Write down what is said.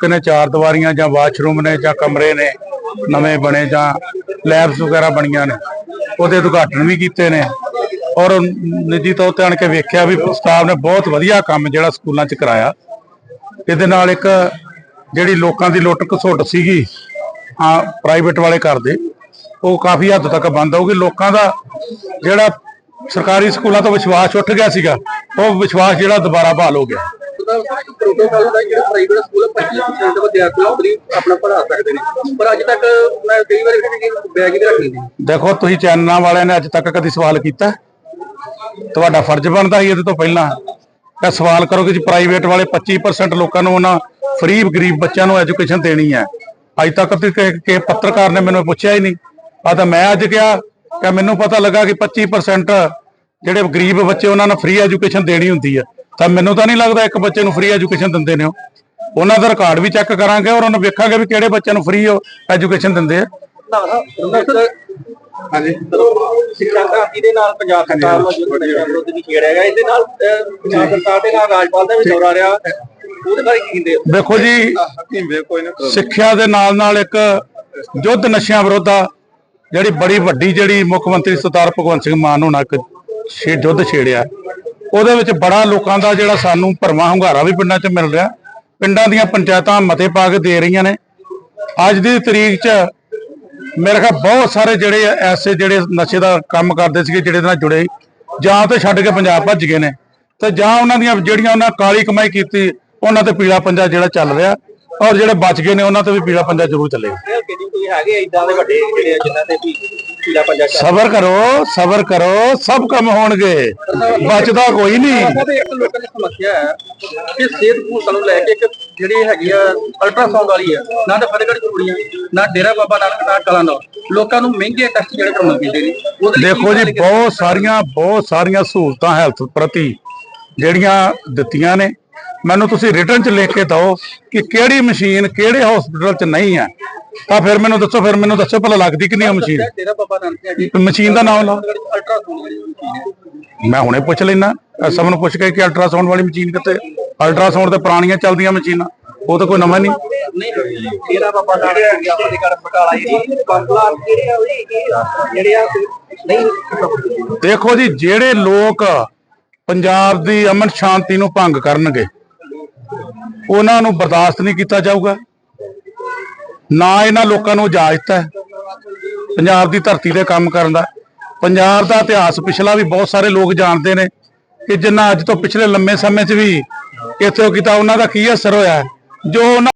ਕਿਨੇ ਚਾਰ ਦੀਵਾਰੀਆਂ ਜਾਂ ਵਾਸ਼ਰੂਮ ਨੇ ਜਾਂ ਕਮਰੇ ਨੇ, ਨਵੇਂ ਬਣੇ ਜਾਂ ਲੈਬਸ ਵਗੈਰਾ ਬਣੀਆਂ ਨੇ, ਉਹਦੇ ਉਦਘਾਟਨ ਵੀ ਕੀਤੇ ਨੇ। ਔਰ ਨਿੱਜੀ ਤੌਰ ਤੇ ਆਣ ਕੇ ਵੇਖਿਆ ਵੀ ਸਟਾਫ ਨੇ ਬਹੁਤ ਵਧੀਆ ਕੰਮ ਜਿਹੜਾ ਸਕੂਲਾਂ 'ਚ ਕਰਾਇਆ। ਇਹਦੇ ਨਾਲ ਇੱਕ ਜਿਹੜੀ ਲੋਕਾਂ ਦੀ ਲੁੱਟ ਘਸੁੱਟ ਸੀਗੀ ਹਾਂ ਪ੍ਰਾਈਵੇਟ ਵਾਲੇ ਕਰਦੇ ਉਹ ਕਾਫੀ ਹੱਦ ਤੱਕ ਬੰਦ ਹੋਊਗੀ ਲੋਕਾਂ ਦਾ ਜਿਹੜਾ ਸਰਕਾਰੀ ਸਕੂਲਾਂ ਤੋਂ ਵਿਸ਼ਵਾਸ ਉੱਠ ਗਿਆ ਸੀਗਾ, ਉਹ ਵਿਸ਼ਵਾਸ ਜਿਹੜਾ ਦੁਬਾਰਾ ਬਹਾਲ ਹੋ ਗਿਆ। ਉਹਦਾ ਪ੍ਰੋਟੋਕਾਲ ਹੁੰਦਾ ਜਿਹੜਾ ਪ੍ਰਾਈਵੇਟ ਸਕੂਲ 25% ਵਿਦਿਆਰਥੀ ਉਹ ਆਪਣਾ ਪੜ੍ਹਾ ਸਕਦੇ ਨੇ। ਪਰ ਅੱਜ ਤੱਕ ਮੈਂ ਕਈ ਵਾਰ ਕਿ ਬੈਗ ਹੀ ਰੱਖ ਲੈਂਦੇ ਦੇਖੋ, ਤੁਸੀਂ ਚੈਨਲਾਂ ਵਾਲਿਆਂ ਨੇ ਅੱਜ ਤੱਕ ਕਦੀ ਸਵਾਲ ਕੀਤਾ? ਤੁਹਾਡਾ ਫਰਜ਼ ਬਣਦਾ ਸੀ ਇਹਦੇ ਤੋਂ ਪਹਿਲਾਂ। ਕਿ ਸਵਾਲ ਕਰੋ ਕਿ ਜੀ ਪ੍ਰਾਈਵੇਟ ਵਾਲੇ 25% ਲੋਕਾਂ ਨੂੰ ਉਹਨਾਂ ਫ੍ਰੀ ਗਰੀਬ ਬੱਚਿਆਂ ਨੂੰ ਐਜੂਕੇਸ਼ਨ ਦੇਣੀ ਹੈ। ਅੱਜ ਤੱਕ ਤੇ ਕਿਸੇ ਪੱਤਰਕਾਰ ਨੇ ਮੈਨੂੰ ਪੁੱਛਿਆ ਹੀ ਨਹੀਂ। ਆ ਤਾਂ ਮੈਂ ਅੱਜ ਕਿਹਾ ਕਿ ਮੈਨੂੰ ਪਤਾ ਲੱਗਾ ਕਿ 25% ਜਿਹੜੇ ਗਰੀਬ ਬੱਚੇ, ਉਹਨਾਂ ਨੂੰ ਫ੍ਰੀ ਐਜੂਕੇਸ਼ਨ ਦੇਣੀ ਹੁੰਦੀ ਹੈ। ਤਾਂ ਮੈਨੂੰ ਤਾਂ ਨਹੀਂ ਲੱਗਦਾ ਇੱਕ ਬੱਚੇ ਨੂੰ ਫ੍ਰੀ ਐਜੂਕੇਸ਼ਨ ਦਿੰਦੇ ਨੇ ਉਹ। ਉਹਨਾਂ ਦਾ ਰਿਕਾਰਡ ਵੀ ਚੈੱਕ ਕਰਾਂਗੇ ਔਰ ਉਹਨਾਂ ਵੇਖਾਂਗੇ ਵੀ ਕਿਹੜੇ ਬੱਚਿਆਂ ਨੂੰ ਫ੍ਰੀ ਐਜੂਕੇਸ਼ਨ ਦਿੰਦੇ ਆ। ਹਾਂਜੀ। ਸਿੱਖਿਆ ਕ੍ਰਾਂਤੀ ਦੇ ਨਾਲ ਪੰਜਾਬ ਸਰਕਾਰ ਨੂੰ ਜੋ ਨਸ਼ਾ ਵਿਰੋਧ ਵੀ ਛੇੜਿਆ ਗਿਆ ਇਹਦੇ ਨਾਲ ਅਹ, ਪੰਜਾਬ ਸਰਕਾਰ ਦੇ ਨਾਲ ਰਾਜਪਾਲ ਦਾ ਵੀ ਦੌਰਾ ਰਿਹਾ। ਉਹਦੇ ਬਾਰੇ ਕੀ ਕਹਿੰਦੇ ਹੋ ਦੇਖੋ ਜੀ ਸਿੱਖਿਆ ਦੇ ਨਾਲ ਨਾਲ ਇੱਕ ਯੁੱਧ ਨਸ਼ਿਆਂ ਵਿਰੁੱਧ ਆ ਜਿਹੜੀ ਬੜੀ ਵੱਡੀ ਜਿਹੜੀ ਮੁੱਖ ਮੰਤਰੀ ਸਰਦਾਰ ਭਗਵੰਤ ਸਿੰਘ ਮਾਨ ਹੋਣਾ ਇੱਕ ਛੇ ਯੁੱਧ ਛੇੜਿਆ। ਉਹਦੇ ਵਿੱਚ ਬੜਾ ਲੋਕਾਂ ਦਾ ਜਿਹੜਾ ਸਾਨੂੰ ਭਰਵਾਂ ਹੁੰਗਾਰਾ ਵੀ ਪਿੰਡਾਂ 'ਚ ਮਿਲ ਰਿਹਾ। ਪਿੰਡਾਂ ਦੀਆਂ ਪੰਚਾਇਤਾਂ ਮਤੇ ਪਾ ਕੇ ਦੇ ਰਹੀਆਂ ਨੇ। ਅੱਜ ਦੀ ਤਰੀਕ 'ਚ ਮੇਰੇ ਖਿਆਲ ਬਹੁਤ ਸਾਰੇ ਜਿਹੜੇ ਐਸੇ ਜਿਹੜੇ ਨਸ਼ੇ ਦਾ ਕੰਮ ਕਰਦੇ ਸੀਗੇ ਜਿਹੜੇ ਨਾਲ ਜੁੜੇ ਜਾਂ ਤੇ ਛੱਡ ਕੇ ਪੰਜਾਬ ਭੱਜ ਗਏ ਨੇ। ਤੇ ਜਾਂ ਉਹਨਾਂ ਦੀਆਂ ਜਿਹੜੀਆਂ ਉਹਨਾਂ ਕਾਲੀ ਕਮਾਈ ਕੀਤੀ, ਉਹਨਾਂ ਤੇ ਪੀਲਾ ਪੰਜਾ ਜਿਹੜਾ ਚੱਲ ਰਿਹਾ ਔਰ ਜਿਹੜੇ ਬਚ ਗਏ ਨੇ, ਉਹਨਾਂ ਤੇ ਵੀ ਪੀਲਾ ਪੰਜਾ ਜ਼ਰੂਰ ਚੱਲੇਗਾ। ਹੈਗੇ ਇਦਾਂ ਦੇ ਵੱਡੇ ਜਿਹੜੇ ਜਿਨ੍ਹਾਂ ਤੇ ਵੀ ਪੀਲਾ ਪੰਜਾ ਚੱਲ ਸਬਰ ਕਰੋ ਸਬਰ ਕਰੋ ਸਭ ਕੰਮ ਹੋਣਗੇ। ਬਚਦਾ ਕੋਈ ਨਹੀਂ। ਉਹਦੇ ਇੱਕ ਲੋਕਾਂ ਦੀ ਸਮੱਸਿਆ ਹੈ ਕਿ ਸਿਹਤ ਸਹੂਲਤਾਂ ਨੂੰ ਲੈ ਕੇ ਇੱਕ ਜਿਹੜੀ ਹੈਗੀ ਆ ਅਲਟਰਾਸਾਊਂਡ ਵਾਲੀ ਆ ਨਾ ਤਾਂ ਫਤਿਹਗੜ੍ਹ ਕੁੜੀਆਂ ਨਾ ਡੇਰਾ ਬਾਬਾ ਨਾਨਕ ਨਾ ਕਲਾਨੌਰ ਲੋਕਾਂ ਨੂੰ ਮਹਿੰਗੇ ਟੈਸਟ ਜਿਹੜੇ ਕਰਾਉਣੇ ਪੈਂਦੇ ਨੇ ਉਹਦੇ ਲਈ ਦੇਖੋ ਜੀ ਬਹੁਤ ਸਾਰੀਆਂ ਬਹੁਤ ਸਾਰੀਆਂ ਸਹੂਲਤਾਂ ਹੈਲਥ ਪ੍ਰਤੀ ਜਿਹੜੀਆਂ ਦਿੱਤੀਆਂ ਨੇ। ਮੈਨੂੰ ਤੁਸੀਂ ਰਿਟਰਨ ਚ ਲਿਖ ਕੇ ਦਿਓ ਕਿ ਕਿਹੜੀ ਮਸ਼ੀਨ ਕਿਹੜੇ ਹਸਪੀਟਲ ਚ ਨਹੀਂ ਹੈ। ਤਾਂ ਫਿਰ ਮੈਨੂੰ ਦੱਸੋ ਫਿਰ ਮੈਨੂੰ ਦੱਸੋ ਭਲਾ ਲੱਗਦੀ ਕਿ ਨਹੀਂ ਉਹ ਮਸ਼ੀਨ ਡੇਰਾ ਬਾਬਾ ਨਾਨਕ ਹੈ ਜੀ। ਮਸ਼ੀਨ ਦਾ ਨਾਮ ਹੈ। ਮੈਂ ਹੁਣੇ ਪੁੱਛ ਲੈਣਾ ਸਭ ਨੂੰ ਪੁੱਛ ਕੇ ਕਿ ਅਲਟਰਾਸਾਊਂਡ ਵਾਲੀ ਮਸ਼ੀਨ ਕਿੱਥੇ? ਅਲਟਰਾਸਾਊਂਡ ਤੇ ਪੁਰਾਣੀਆਂ ਚੱਲਦੀਆਂ ਮਸ਼ੀਨਾਂ ਉਹ ਤਾਂ ਕੋਈ ਨਵਾਂ ਨਹੀਂ। ਬਾਬਾ ਨਾਨਕ ਬਟਾਲਾ ਜੀ ਬੰਗਲਾ ਆ ਜਿਹੜੇ ਆ ਨਹੀਂ ਦੇਖੋ ਜੀ ਜਿਹੜੇ ਲੋਕ ਪੰਜਾਬ ਦੀ ਅਮਨ ਸ਼ਾਂਤੀ ਨੂੰ ਭੰਗ ਕਰਨਗੇ ਉਹਨਾਂ ਨੂੰ ਬਰਦਾਸ਼ਤ ਨਹੀਂ ਕੀਤਾ ਜਾਊਗਾ। ਨਾ ਇਹਨਾਂ ਲੋਕਾਂ ਨੂੰ ਇਜਾਜ਼ਤ ਹੈ। ਪੰਜਾਬ ਦੀ ਧਰਤੀ ਤੇ ਕੰਮ ਕਰਨ ਦਾ। ਪੰਜਾਬ ਦਾ ਇਤਿਹਾਸ ਪਿਛਲਾ ਵੀ ਬਹੁਤ ਸਾਰੇ ਲੋਕ ਜਾਣਦੇ ਨੇ ਕਿ ਜਿੰਨਾ ਅੱਜ ਤੋਂ ਪਿਛਲੇ ਲੰਮੇ ਸਮੇਂ 'ਚ ਵੀ ਇੱਥੇ ਕੀਤਾ, ਉਹਨਾਂ ਦਾ ਕੀ ਅਸਰ ਹੋਇਆ ਜੋ ਉਹਨਾਂ